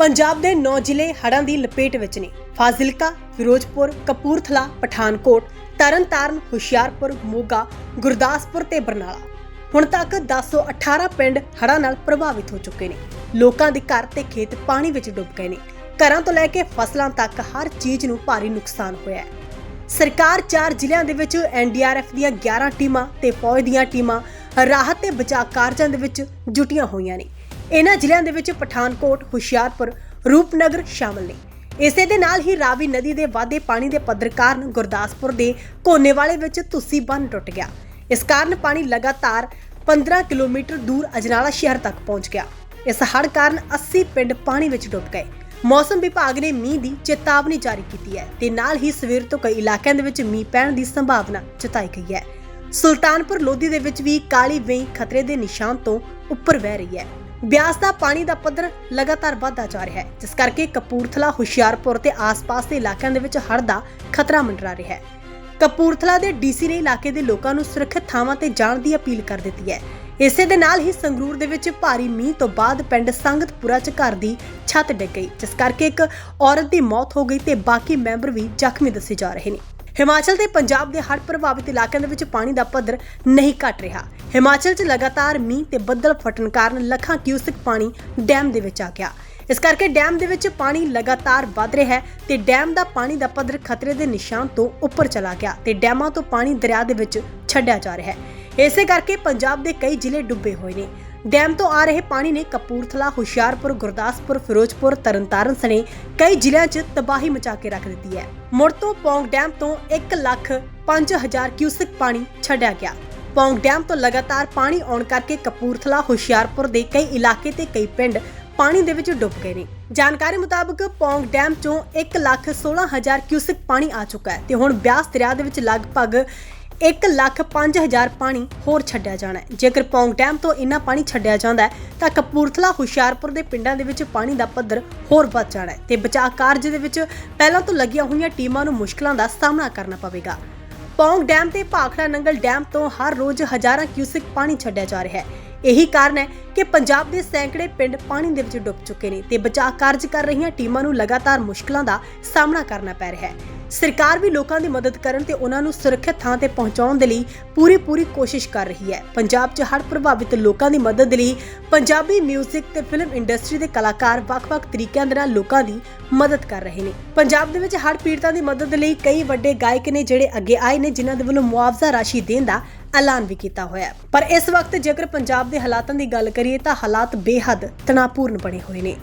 ਪੰਜਾਬ ਦੇ 9 ਜ਼ਿਲ੍ਹੇ ਹੜ੍ਹਾਂ ਦੀ ਲਪੇਟ ਵਿੱਚ ਨੇ। ਫਾਜ਼ਿਲਕਾ, ਫਿਰੋਜ਼ਪੁਰ, ਕਪੂਰਥਲਾ, ਪਠਾਨਕੋਟ, ਤਰਨਤਾਰਨ, ਹੁਸ਼ਿਆਰਪੁਰ, ਮੋਗਾ, ਗੁਰਦਾਸਪੁਰ ਤੇ ਬਰਨਾਲਾ। ਹੁਣ ਤੱਕ 1018 ਪਿੰਡ ਹੜ੍ਹਾਂ ਨਾਲ ਪ੍ਰਭਾਵਿਤ ਹੋ ਚੁੱਕੇ ਨੇ। ਲੋਕਾਂ ਦੇ ਘਰ ਤੇ ਖੇਤ ਪਾਣੀ ਵਿੱਚ ਡੁੱਬ ਗਏ ਨੇ। ਘਰਾਂ ਤੋਂ ਲੈ ਕੇ ਫਸਲਾਂ ਤੱਕ ਹਰ ਚੀਜ਼ ਨੂੰ ਭਾਰੀ ਨੁਕਸਾਨ ਹੋਇਆ ਹੈ। ਸਰਕਾਰ ਚਾਰ ਜ਼ਿਲ੍ਹਿਆਂ ਦੇ ਵਿੱਚ ਐਨਡੀਆਰਐਫ ਦੀਆਂ 11 ਟੀਮਾਂ ਤੇ ਫੌਜ ਦੀਆਂ ਟੀਮਾਂ ਰਾਹਤ ਤੇ ਬਚਾਅ ਕਾਰਜਾਂ ਦੇ ਵਿੱਚ ਜੁਟੀਆਂ ਹੋਈਆਂ ਨੇ। ਇਹਨਾਂ ਜ਼ਿਲ੍ਹਿਆਂ ਦੇ ਵਿੱਚ ਪਠਾਨਕੋਟ, ਹੁਸ਼ਿਆਰਪੁਰ, ਰੂਪਨਗਰ ਸ਼ਾਮਲ ਨੇ। ਇਸੇ ਦੇ ਨਾਲ ਹੀ ਰਾਵੀ ਨਦੀ ਦੇ ਵਾਧੇ ਪਾਣੀ ਦੇ ਪੱਧਰ ਕਾਰਨ ਗੁਰਦਾਸਪੁਰ ਦੇ ਕੋਨੇਵਾਲੇ ਵਿੱਚ ਤੁਸੀਂ ਬੰਨ ਟੁੱਟ ਗਿਆ। ਇਸ ਕਾਰਨ ਪਾਣੀ ਲਗਾਤਾਰ 15 ਕਿਲੋਮੀਟਰ ਦੂਰ ਅਜਨਾਲਾ ਸ਼ਹਿਰ ਤੱਕ ਪਹੁੰਚ ਗਿਆ। ਇਸ ਹੜ੍ਹ ਕਾਰਨ 80 ਪਿੰਡ ਪਾਣੀ ਵਿੱਚ ਡੁੱਬ ਗਏ। ਮੌਸਮ ਵਿਭਾਗ ਨੇ ਮੀਂਹ ਦੀ ਚੇਤਾਵਨੀ ਜਾਰੀ ਕੀਤੀ ਹੈ ਤੇ ਨਾਲ ਹੀ ਸਵੇਰ ਤੋਂ ਕਈ ਇਲਾਕਿਆਂ ਦੇ ਵਿੱਚ ਮੀਂਹ ਪੈਣ ਦੀ ਸੰਭਾਵਨਾ ਜਤਾਈ ਗਈ ਹੈ। ਸੁਲਤਾਨਪੁਰ ਲੋਧੀ ਦੇ ਵਿੱਚ ਵੀ ਕਾਲੀ ਵੇਈ ਖਤਰੇ ਦੇ ਨਿਸ਼ਾਨ ਤੋਂ ਉੱਪਰ ਵਹਿ ਰਹੀ ਹੈ। ਬਿਆਸ ਦਾ ਪਾਣੀ ਦਾ ਪੱਧਰ ਲਗਾਤਾਰ ਵਧਦਾ ਜਾ ਰਿਹਾ ਹੈ, ਜਿਸ ਕਰਕੇ ਕਪੂਰਥਲਾ, ਹੁਸ਼ਿਆਰਪੁਰ ਤੇ ਆਸ-ਪਾਸ ਦੇ ਇਲਾਕਿਆਂ ਦੇ ਵਿੱਚ ਹੜ੍ਹ ਦਾ ਖਤਰਾ ਮੰਡਰਾ ਰਿਹਾ ਹੈ। ਕਪੂਰਥਲਾ ਦੇ ਡੀਸੀ ਨੇ ਇਲਾਕੇ ਦੇ ਲੋਕਾਂ ਨੂੰ ਸੁਰੱਖਿਅਤ ਥਾਵਾਂ ਤੇ ਜਾਣ ਦੀ ਅਪੀਲ ਕਰ ਦਿੱਤੀ ਹੈ। ਇਸੇ ਦੇ ਨਾਲ ਹੀ ਸੰਗਰੂਰ ਦੇ ਵਿੱਚ ਭਾਰੀ ਮੀਂਹ ਤੋਂ ਬਾਅਦ ਪਿੰਡ ਸੰਗਤਪੁਰਾ ਚ ਘਰ ਦੀ ਛੱਤ ਡਿੱਗ ਗਈ, ਜਿਸ ਕਰਕੇ ਇੱਕ ਔਰਤ ਦੀ ਮੌਤ ਹੋ ਗਈ ਤੇ ਬਾਕੀ ਮੈਂਬਰ ਵੀ ਜ਼ਖਮੀ ਦੱਸੇ ਜਾ ਰਹੇ ਨੇ। ਹਿਮਾਚਲ ਤੇ ਪੰਜਾਬ ਦੇ ਹੜ੍ਹ ਪ੍ਰਭਾਵਿਤ ਇਲਾਕਿਆਂ ਦੇ ਵਿੱਚ ਪਾਣੀ ਦਾ ਪੱਧਰ ਨਹੀਂ ਘਟ ਰਿਹਾ। ਹਿਮਾਚਲ 'ਚ ਲਗਾਤਾਰ ਮੀਂਹ ਤੇ ਬੱਦਲ ਫਟਣ ਕਾਰਨ ਲੱਖਾਂ ਕਿਊਸਿਕ ਪਾਣੀ ਡੈਮ ਦੇ ਵਿੱਚ ਆ ਗਿਆ। ਇਸ ਕਰਕੇ ਡੈਮ ਦੇ ਵਿੱਚ ਪਾਣੀ ਲਗਾਤਾਰ ਵੱਧ ਰਿਹਾ ਹੈ ਤੇ ਡੈਮ ਦਾ ਪਾਣੀ ਦਾ ਪੱਧਰ ਖਤਰੇ ਦੇ ਨਿਸ਼ਾਨ ਤੋਂ ਉੱਪਰ ਚਲਾ ਗਿਆ ਤੇ ਡੈਮਾਂ ਤੋਂ ਪਾਣੀ ਦਰਿਆ ਦੇ ਵਿੱਚ ਛੱਡਿਆ ਜਾ ਰਿਹਾ ਹੈ। ਇਸੇ ਕਰਕੇ ਪੰਜਾਬ ਦੇ ਕਈ ਜ਼ਿਲ੍ਹੇ ਡੁੱਬੇ ਹੋਏ ਨੇ। ਡੈਮ ਤੋਂ ਆ ਰਹੇ ਪਾਣੀ ਨੇ ਕਪੂਰਥਲਾ, ਹੁਸ਼ਿਆਰਪੁਰ, ਗੁਰਦਾਸਪੁਰ, ਫਿਰੋਜ਼ਪੁਰ, ਤਰਨਤਾਰਨ ਸਣੇ ਕਈ ਜ਼ਿਲ੍ਹਿਆਂ 'ਚ ਤਬਾਹੀ ਮਚਾ ਕੇ ਰੱਖ ਦਿੱਤੀ ਹੈ। ਮੁੜ ਤੋਂ ਪੌਂਗ ਡੈਮ ਤੋਂ 1 ਲੱਖ 5000 ਕਿਊਸਿਕ ਪਾਣੀ ਛੱਡਿਆ ਗਿਆ। ਪੌਂਗ ਡੈਮ ਤੋਂ ਲਗਾਤਾਰ ਪਾਣੀ ਆਉਣ ਕਰਕੇ ਕਪੂਰਥਲਾ, ਹੁਸ਼ਿਆਰਪੁਰ ਦੇ ਕਈ ਇਲਾਕੇ ਤੇ ਕਈ ਪਿੰਡ ਪਾਣੀ ਦੇ ਵਿੱਚ ਡੁੱਬ ਗਏ ਨੇ। ਜਾਣਕਾਰੀ ਮੁਤਾਬਕ ਪੌਂਗ ਡੈਮ ਚੋਂ 1 ਲੱਖ 16000 ਕਿਊਸਿਕ ਪਾਣੀ ਆ ਚੁੱਕਾ ਹੈ ਤੇ ਹੁਣ ਬਿਆਸ ਦਰਿਆ ਦੇ ਵਿੱਚ ਲਗਭਗ 1 ਲੱਖ 5000 ਪਾਣੀ ਹੋਰ ਛੱਡਿਆ ਜਾਣਾ ਹੈ। ਜੇਕਰ ਪੌਂਗ ਡੈਮ ਤੋਂ ਇੰਨਾ ਪਾਣੀ ਛੱਡਿਆ ਜਾਂਦਾ ਹੈ, ਤਾਂ ਕਪੂਰਥਲਾ, ਹੁਸ਼ਿਆਰਪੁਰ ਦੇ ਪਿੰਡਾਂ ਦੇ ਵਿੱਚ ਪਾਣੀ ਦਾ ਪੱਧਰ ਹੋਰ ਵੱਧ ਜਾਣਾ ਹੈ ਤੇ ਬਚਾਅ ਕਾਰਜ ਦੇ ਵਿੱਚ ਪਹਿਲਾਂ ਤੋਂ ਲੱਗੀਆਂ ਹੋਈਆਂ ਟੀਮਾਂ ਨੂੰ ਮੁਸ਼ਕਲਾਂ ਦਾ ਸਾਹਮਣਾ ਕਰਨਾ ਪਵੇਗਾ। ਪੌਂਗ ਡੈਮ ਤੇ ਭਾਖੜਾ ਨੰਗਲ ਡੈਮ ਤੋਂ ਹਰ ਰੋਜ਼ ਹਜ਼ਾਰਾਂ ਕਿਊਸਿਕ ਪਾਣੀ ਛੱਡਿਆ ਜਾ ਰਿਹਾ ਹੈ। ਇਹੀ ਕਾਰਨ ਹੈ ਕਿ ਪੰਜਾਬ ਦੇ ਸੈਂਕੜੇ ਪਿੰਡ ਪਾਣੀ ਦੇ ਵਿੱਚ ਡੁੱਬ ਚੁੱਕੇ ਨੇ ਤੇ ਬਚਾਅ ਕਾਰਜ ਕਰ ਰਹੀਆਂ ਟੀਮਾਂ ਨੂੰ ਲਗਾਤਾਰ ਮੁਸ਼ਕਲਾਂ ਦਾ ਸਾਹਮਣਾ ਕਰਨਾ ਪੈ ਰਿਹਾ ਹੈ। ਸਰਕਾਰ ਵੀ ਲੋਕਾਂ ਦੀ ਮਦਦ ਕਰਨ ਤੇ ਉਹਨਾਂ ਨੂੰ ਸੁਰੱਖਿਅਤ ਥਾਂ ਤੇ ਪਹੁੰਚਾਉਣ ਦੇ ਲਈ ਪੂਰੀ ਪੂਰੀ ਕੋਸ਼ਿਸ਼ ਕਰ ਰਹੀ ਹੈ। ਪੰਜਾਬ 'ਚ ਹੜ੍ਹ ਪ੍ਰਭਾਵਿਤ ਲੋਕਾਂ ਦੀ ਮਦਦ ਲਈ ਪੰਜਾਬੀ 뮤직 ਤੇ ਫਿਲਮ ਇੰਡਸਟਰੀ ਦੇ ਕਲਾਕਾਰ ਵੱਖ-ਵੱਖ ਤਰੀਕਿਆਂ ਦੇ ਨਾਲ ਲੋਕਾਂ ਦੀ ਮਦਦ ਕਰ ਰਹੇ ਨੇ। ਪੰਜਾਬ ਦੇ ਵਿੱਚ ਹੜ੍ਹ ਪੀੜਤਾਂ ਦੀ ਮਦਦ ਲਈ ਕਈ ਵੱਡੇ ਗਾਇਕ ਨੇ ਜਿਹੜੇ ਅੱਗੇ ਆਏ ਨੇ, ਜਿਨ੍ਹਾਂ ਦੇ ਵੱਲੋਂ ਮੁਆਵਜ਼ਾ ਰਾਸ਼ੀ ਦੇਣ ਦਾ ਐਲਾਨ ਵੀ ਕੀਤਾ ਹੋਇਆ ਹੈ। ਪਰ ਇਸ ਵਕਤ ਜੇਕਰ ਪੰਜਾਬ ਦੇ ਹਾਲਾਤਾਂ ਦੀ ਗੱਲ ਕਰੀਏ ਤਾਂ ਹਾਲਾਤ ਬੇਹੱਦ ਤਣਾਅਪੂਰਨ ਬਣੇ ਹੋਏ ਨੇ।